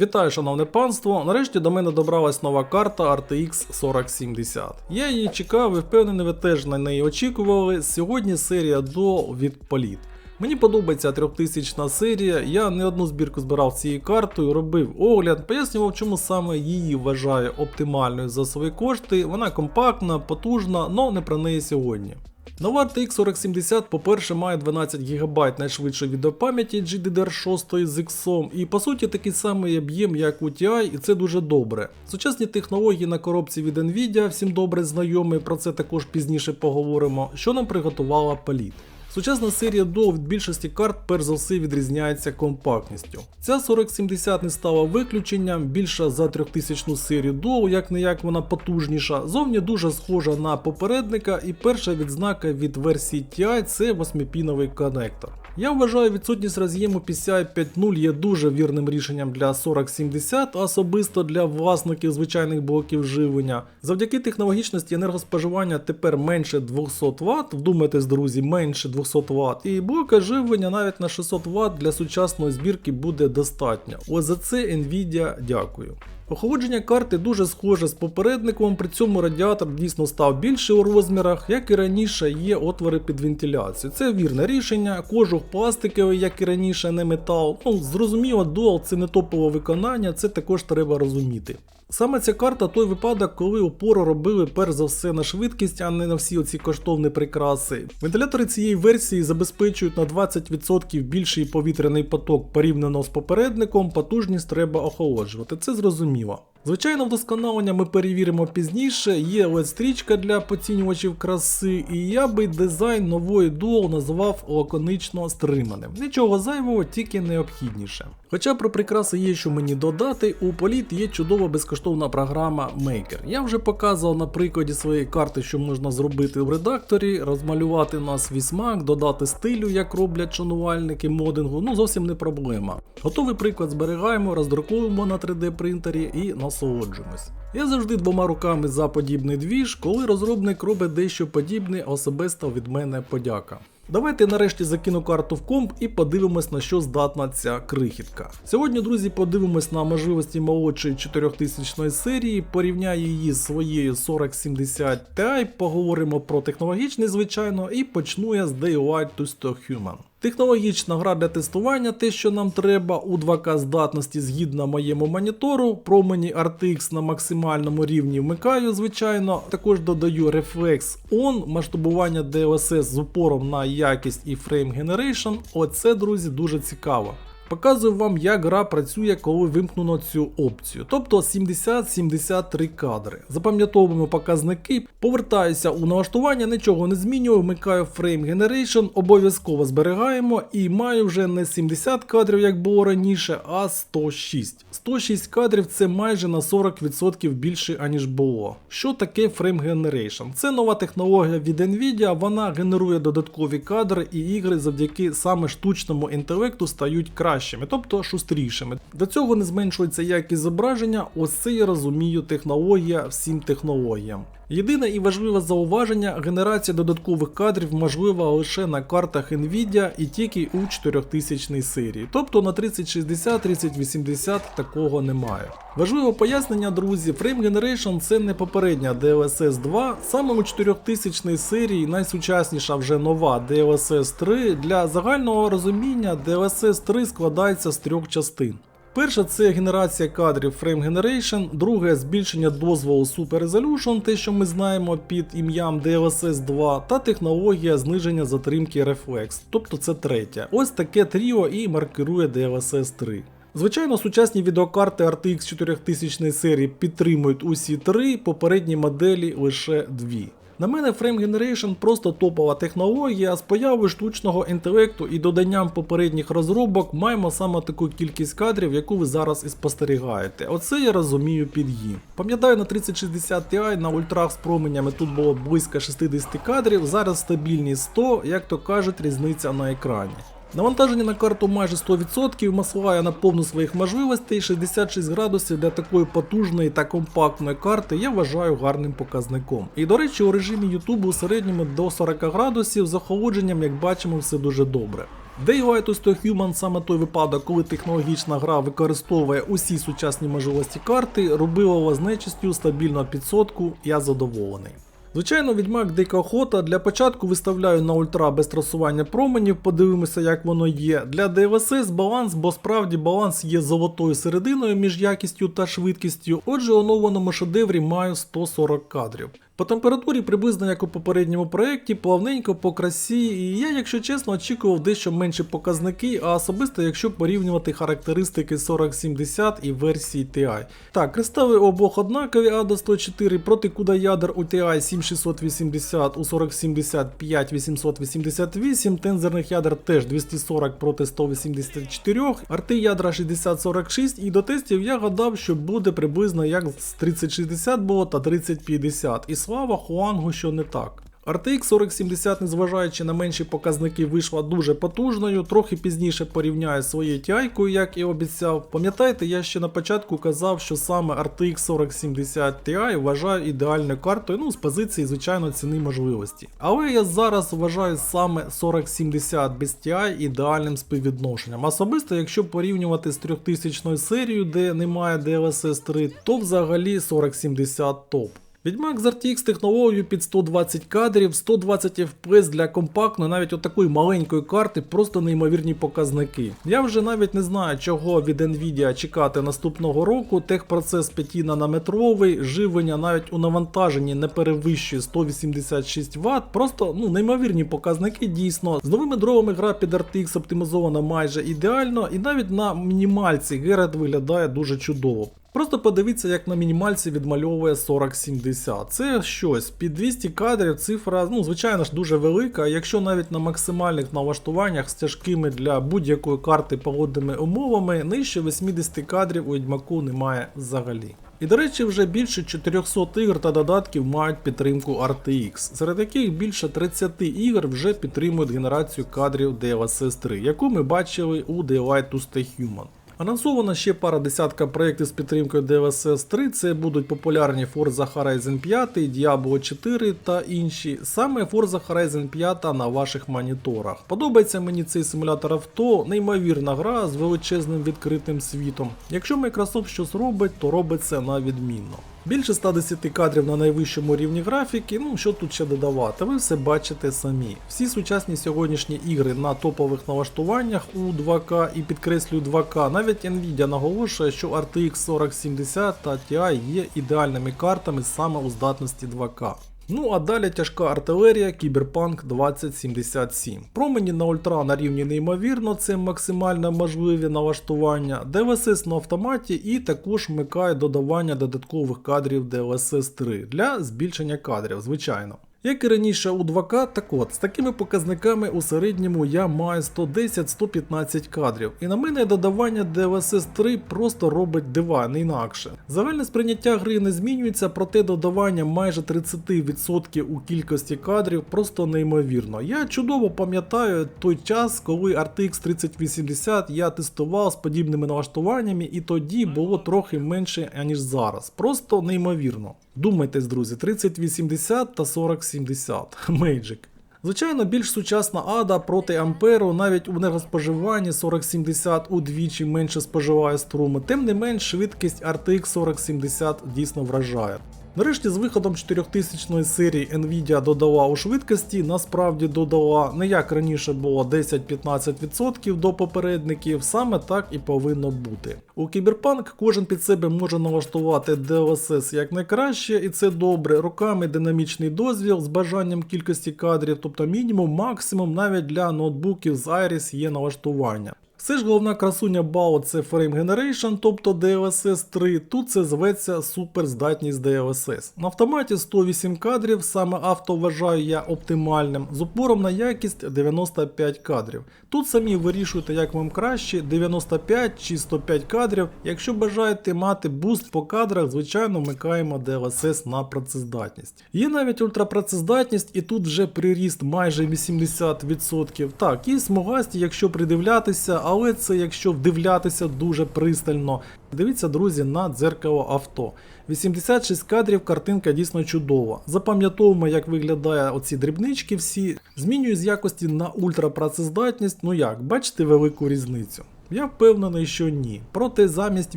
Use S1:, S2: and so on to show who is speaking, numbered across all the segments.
S1: Вітаю, шановне панство! Нарешті до мене добралась нова карта RTX 4070. Я її чекав і впевнений, ви теж на неї очікували. Сьогодні серія до від Polit. Мені подобається 3000 серія, я не одну збірку збирав цією картою, робив огляд, пояснював, чому саме її вважаю оптимальною за свої кошти. Вона компактна, потужна, але не про неї сьогодні. Нова RTX 4070, по-перше, має 12 ГБ найшвидшої відеопам'яті GDDR6 з X, і по суті такий самий об'єм, як у TI, і це дуже добре. Сучасні технології на коробці від Nvidia, всім добре знайомі, про це також пізніше поговоримо, що нам приготувала Palit. Сучасна серія DO від більшості карт перш за все відрізняється компактністю. Ця 4070 не стала виключенням, більша за 3000 серію DO, як не як вона потужніша, зовні дуже схожа на попередника, і перша відзнака від версії TI це 8-піновий коннектор. Я вважаю, відсутність роз'єму PCI 5.0 є дуже вірним рішенням для 4070, а особисто для власників звичайних блоків живлення. Завдяки технологічності енергоспоживання тепер менше 200 Вт, вдумайтесь, друзі, менше 200 Вт, і блока живлення навіть на 600 Вт для сучасної збірки буде достатньо. Ось за це Nvidia дякую. Охолодження карти дуже схоже з попередником, при цьому радіатор дійсно став більший у розмірах, як і раніше є отвори під вентиляцію. Це вірне рішення, кожух пластиковий, як і раніше, не метал. Ну, зрозуміло, дуал це не топове виконання, це також треба розуміти. Саме ця карта той випадок, коли опору робили перш за все на швидкість, а не на всі оці коштовні прикраси. Вентилятори цієї версії забезпечують на 20% більший повітряний поток порівняно з попередником, потужність треба охолоджувати. Це зрозуміло. Звичайно, вдосконалення ми перевіримо пізніше. Є LED-стрічка для поцінювачів краси, і я би дизайн нової Dual назвав лаконично стриманим. Нічого зайвого, тільки необхідніше. Хоча про прикраси є, що мені додати, у Polit є чудова безкоштовна програма Maker. Я вже показував на прикладі своєї карти, що можна зробити в редакторі, розмалювати на свій смак, додати стилю, як роблять шанувальники модингу. Ну зовсім не проблема. Готовий приклад зберігаємо, роздруковуємо на 3D принтері і насолоджуємось. Я завжди двома руками за подібний двіж, коли розробник робить дещо подібне, особисто від мене подяка. Давайте нарешті закину карту в комп і подивимось на що здатна ця крихітка. Сьогодні, друзі, подивимось на можливості молодшої 4000 серії, порівняю її з своєю 4070 Ti, поговоримо про технологічний, звичайно, і почну я з Daylight to 100 Human. Технологічна гра для тестування, те, що нам треба, у 2К здатності згідно моєму монітору, промені RTX на максимальному рівні вмикаю, звичайно. Також додаю Reflex On, масштабування DLSS з упором на якість і Frame Generation. Оце, друзі, дуже цікаво. Показую вам, як гра працює, коли вимкнено цю опцію. Тобто 70-73 кадри. Запам'ятовуємо показники, повертаюся у налаштування, нічого не змінюю, вмикаю Frame Generation, обов'язково зберігаємо і маю вже не 70 кадрів, як було раніше, а 106. 106 кадрів це майже на 40% більше, аніж було. Що таке Frame Generation? Це нова технологія від Nvidia, вона генерує додаткові кадри і ігри завдяки саме штучному інтелекту стають кращими, тобто шустрішими. До цього не зменшується якість зображення, ось це я розумію технологія всім технологіям. Єдине і важливе зауваження, генерація додаткових кадрів можлива лише на картах Nvidia і тільки у 4000 серії, тобто на 3060, 3080 такого немає. Важливе пояснення, друзі, Frame Generation це не попередня DLSS 2, саме у 4000 серії найсучасніша вже нова DLSS 3. Для загального розуміння DLSS 3 складається з трьох частин. Перше це генерація кадрів Frame Generation, друге збільшення дозволу Super Resolution, те, що ми знаємо під ім'ям DLSS 2, та технологія зниження затримки Reflex, тобто це третя. Ось таке тріо і маркирує DLSS 3. Звичайно, сучасні відеокарти RTX 4000 серії підтримують усі три, попередні моделі лише дві. На мене Frame Generation просто топова технологія, з появою штучного інтелекту і доданням попередніх розробок маємо саме таку кількість кадрів, яку ви зараз і спостерігаєте. Оце я розумію під її. Пам'ятаю, на 3060 Ti на ультрах з променями тут було близько 60 кадрів, зараз стабільні 100, як то кажуть, різниця на екрані. Навантаження на карту майже 100%, масла на повну своїх можливостей, 66 градусів для такої потужної та компактної карти я вважаю гарним показником. І до речі, у режимі YouTube у середньому до 40 градусів з охолодженням, як бачимо, все дуже добре. Daylight to Human саме той випадок, коли технологічна гра використовує усі сучасні можливості карти, робила вас нечистю стабільно під сотку, я задоволений. Звичайно, відьмак Дика Охота для початку виставляю на ультра без трасування променів, подивимося, як воно є. Для DLSS баланс, бо справді баланс є золотою серединою між якістю та швидкістю. Отже, оновленому шедеврі маю 140 кадрів. По температурі приблизно як у попередньому проєкті, плавненько по красі, і я, якщо чесно, очікував дещо менші показники, а особисто якщо порівнювати характеристики 4070 і версії TI. Так, кристали обох однакові ADA 104 проти куда ядер у TI 7680, у 4070 5888, тензорних ядер теж 240 проти 184, арти ядра 6046 і до тестів я гадав, що буде приблизно як з 3060 було та 3050. І слава Хуангу, що не так. RTX 4070, незважаючи на менші показники, вийшла дуже потужною, трохи пізніше порівняю своєю TI, як і обіцяв. Пам'ятаєте, я ще на початку казав, що саме RTX 4070 Ti вважаю ідеальною картою, ну з позиції, звичайно, ціни можливості. Але я зараз вважаю саме 4070 без TI ідеальним співвідношенням. Особисто, якщо порівнювати з 3000 серією, де немає DLSS 3, то взагалі 4070 топ. Відьмак з RTX технологією під 120 кадрів, 120 FPS для компактної, навіть от такої маленької карти, просто неймовірні показники. Я вже навіть не знаю, чого від Nvidia чекати наступного року. Техпроцес 5 нанометровий, живлення навіть у навантаженні не перевищує 186 Вт. Просто ну неймовірні показники дійсно. З новими дровами гра під RTX оптимізована майже ідеально, і навіть на мінімальці Герет виглядає дуже чудово. Просто подивіться, як на мінімальці відмальовує 4070. Це щось. Під 200 кадрів цифра, ну, звичайно ж, дуже велика. Якщо навіть на максимальних налаштуваннях з тяжкими для будь-якої карти погодними умовами, нижче 80 кадрів у відьмаку немає взагалі. І до речі, вже більше 400 ігр та додатків мають підтримку RTX, серед яких більше 30 ігор вже підтримують генерацію кадрів DLSS 3, яку ми бачили у Daylight to Stay Human. Анонсовано ще пара десятка проєктів з підтримкою DLSS 3. Це будуть популярні Forza Horizon 5, Diablo 4 та інші. Саме Forza Horizon 5 на ваших моніторах. Подобається мені цей симулятор авто, неймовірна гра з величезним відкритим світом. Якщо Microsoft щось робить, то робить це на відмінно. Більше 110 кадрів на найвищому рівні графіки, ну що тут ще додавати, ви все бачите самі. Всі сучасні сьогоднішні ігри на топових налаштуваннях у 2К і підкреслюю 2К, навіть Nvidia наголошує, що RTX 4070 та Ti є ідеальними картами саме у здатності 2К. Ну а далі тяжка артилерія Кіберпанк 2077. Промені на ультра на рівні неймовірно, це максимально можливі налаштування, DLSS на автоматі і також вмикає додавання додаткових кадрів DLSS 3 для збільшення кадрів, звичайно. Як і раніше у 2К, так от, з такими показниками у середньому я маю 110-115 кадрів, і на мене додавання DLSS 3 просто робить дива, не інакше. Загальне сприйняття гри не змінюється, проте додавання майже 30% у кількості кадрів просто неймовірно. Я чудово пам'ятаю той час, коли RTX 3080 я тестував з подібними налаштуваннями, і тоді було трохи менше, аніж зараз. Просто неймовірно. Думайтесь, друзі, 3080 та 4070. Magic. Звичайно, більш сучасна ада проти Амперу навіть у енергоспоживанні 4070 удвічі менше споживає струму, тим не менш швидкість RTX 4070 дійсно вражає. Нарешті з виходом 4000 серії Nvidia додала у швидкості, насправді додала не як раніше було 10-15% до попередників, саме так і повинно бути. У Cyberpunk кожен під себе може налаштувати DLSS як найкраще, і це добре. Руками динамічний дозвіл з бажанням кількості кадрів, тобто мінімум, максимум навіть для ноутбуків з Iris є налаштування. Все ж головна красуня BAO це Frame Generation, тобто DLSS 3, тут це зветься суперздатність DLSS. На автоматі 108 кадрів, саме авто вважаю я оптимальним, з упором на якість 95 кадрів. Тут самі вирішуйте, як вам краще, 95 чи 105 кадрів. Якщо бажаєте мати буст по кадрах, звичайно вмикаємо DLSS на працездатність. Є навіть ультрапрацездатність, і тут вже приріст майже 80%. Так, і смугасті, якщо придивлятися, але це якщо вдивлятися дуже пристально. Дивіться, друзі, на дзеркало авто. 86 кадрів, картинка дійсно чудова. Запам'ятовуємо, як виглядає оці дрібнички всі. Змінюю з якості на ультрапрацездатність. Ну як, бачите велику різницю? Я впевнений, що ні. Проте замість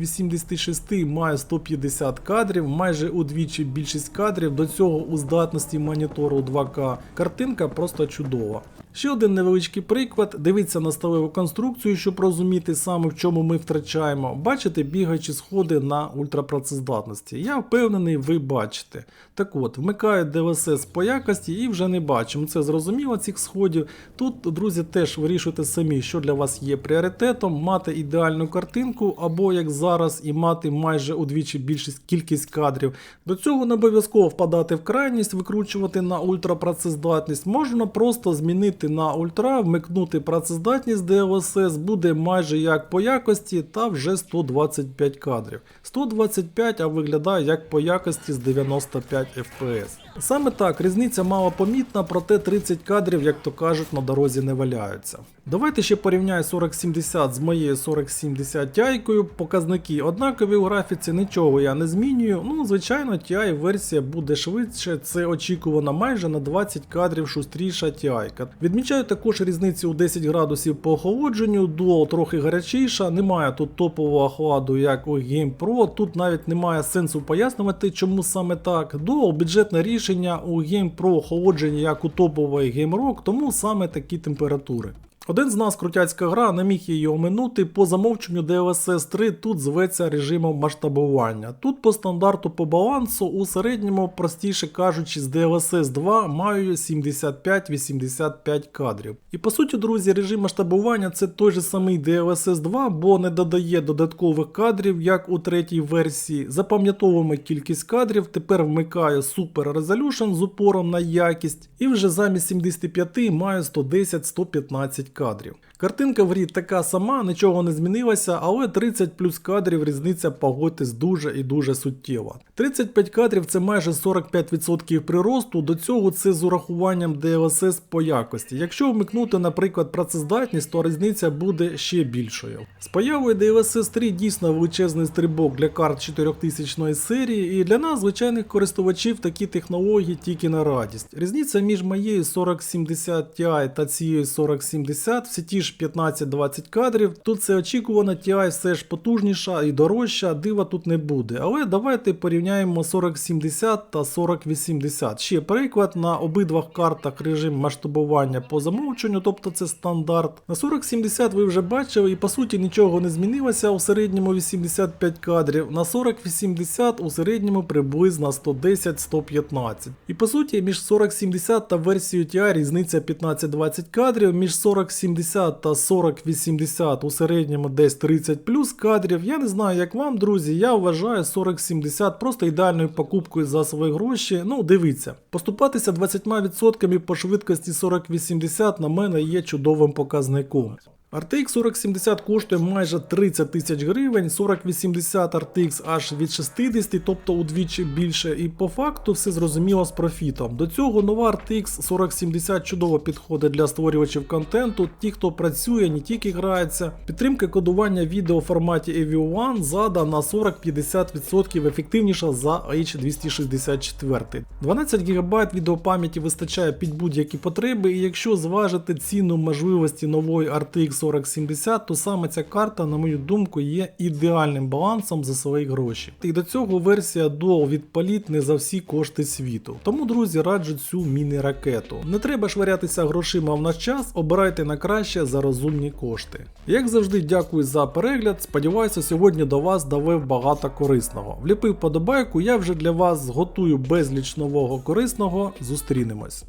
S1: 86 має 150 кадрів, майже удвічі більшість кадрів, до цього у здатності монітору 2К. Картинка просто чудова. Ще один невеличкий приклад. Дивіться на сталеву конструкцію, щоб розуміти саме в чому ми втрачаємо. Бачите бігаючі сходи на ультрапрацездатності. Я впевнений, ви бачите. Так от, вмикаю DLSS по якості і вже не бачимо. Це зрозуміло цих сходів. Тут, друзі, теж вирішуйте самі, що для вас є пріоритетом, мати ідеальну картинку, або як зараз, і мати майже удвічі більшість кількість кадрів. До цього не обов'язково впадати в крайність, викручувати на ультрапрацездатність. Можна просто змінити на ультра, вмикнути працездатність DLSS, буде майже як по якості, та вже 125 кадрів. 125, а виглядає як по якості з 95 FPS. Саме так, різниця мало помітна, проте 30 кадрів, як то кажуть, на дорозі не валяються. Давайте ще порівняю 4070 з моєю 4070 Ti. Показники однакові у графіці, нічого я не змінюю. Ну, звичайно, TI версія буде швидше, це очікувано майже на 20 кадрів шустріша TI. Відмічаю також різницю у 10 градусів по охолодженню, Duo трохи гарячіша, немає тут топового охладу, як у Game Pro. Тут навіть немає сенсу пояснювати, чому саме так. Duo бюджетне рішення у Game Pro охолодження як у топової Game Rock, тому саме такі температури. Один з нас крутяцька гра, не міг її оминути. По замовченню DLSS 3 тут зветься режимом масштабування. Тут по стандарту по балансу у середньому, простіше кажучи, з DLSS 2 маю 75-85 кадрів. І по суті, друзі, режим масштабування це той же самий DLSS 2, бо не додає додаткових кадрів, як у третій версії. Запам'ятовуємо кількість кадрів, тепер вмикаю Super Resolution з упором на якість, і вже замість 75 маю 110-115 кадрів. Картинка в грі така сама, нічого не змінилося, але 30 плюс кадрів різниця погодьтесь дуже і дуже суттєва. 35 кадрів це майже 45% приросту, до цього це з урахуванням DLSS по якості. Якщо вмикнути, наприклад, працездатність, то різниця буде ще більшою. З появою DLSS 3 дійсно величезний стрибок для карт 4000 серії, і для нас, звичайних користувачів, такі технології тільки на радість. Різниця між моєю 4070 Ti та цією 4070 всі ті ж 15-20 кадрів. Тут це очікувано, TI все ж потужніша і дорожча, дива тут не буде. Але давайте порівняємо 4070 та 4080. Ще приклад на обидвах картах режим масштабування по замовченню, тобто це стандарт. На 4070 ви вже бачили, і по суті нічого не змінилося у середньому 85 кадрів. На 4080 у середньому приблизно 110-115. І по суті, між 4070 та версією TI різниця 15-20 кадрів, між 4070 та 4080 у середньому десь 30 плюс кадрів. Я не знаю, як вам, друзі. Я вважаю 4070 просто ідеальною покупкою за свої гроші. Ну, дивіться, поступатися 20% по швидкості 4080 на мене є чудовим показником. RTX 4070 коштує майже 30 тисяч гривень, 4080 RTX аж від 60, тобто удвічі більше, і по факту все зрозуміло з профітом. До цього нова RTX 4070 чудово підходить для створювачів контенту, ті, хто працює, не тільки грається. Підтримка кодування відео в форматі AV1 зада на 40-50% ефективніша за H264. 12 ГБ відеопам'яті вистачає під будь-які потреби, і якщо зважити ціну можливості нової RTX 4070, то саме ця карта, на мою думку, є ідеальним балансом за свої гроші. І до цього версія Dual від Palit не за всі кошти світу. Тому, друзі, раджу цю міні-ракету. Не треба шварятися грошима в наш час, обирайте на краще за розумні кошти. Як завжди, дякую за перегляд. Сподіваюся, сьогодні до вас давив багато корисного. Вліпив подобайку, я вже для вас готую безліч нового корисного. Зустрінемось.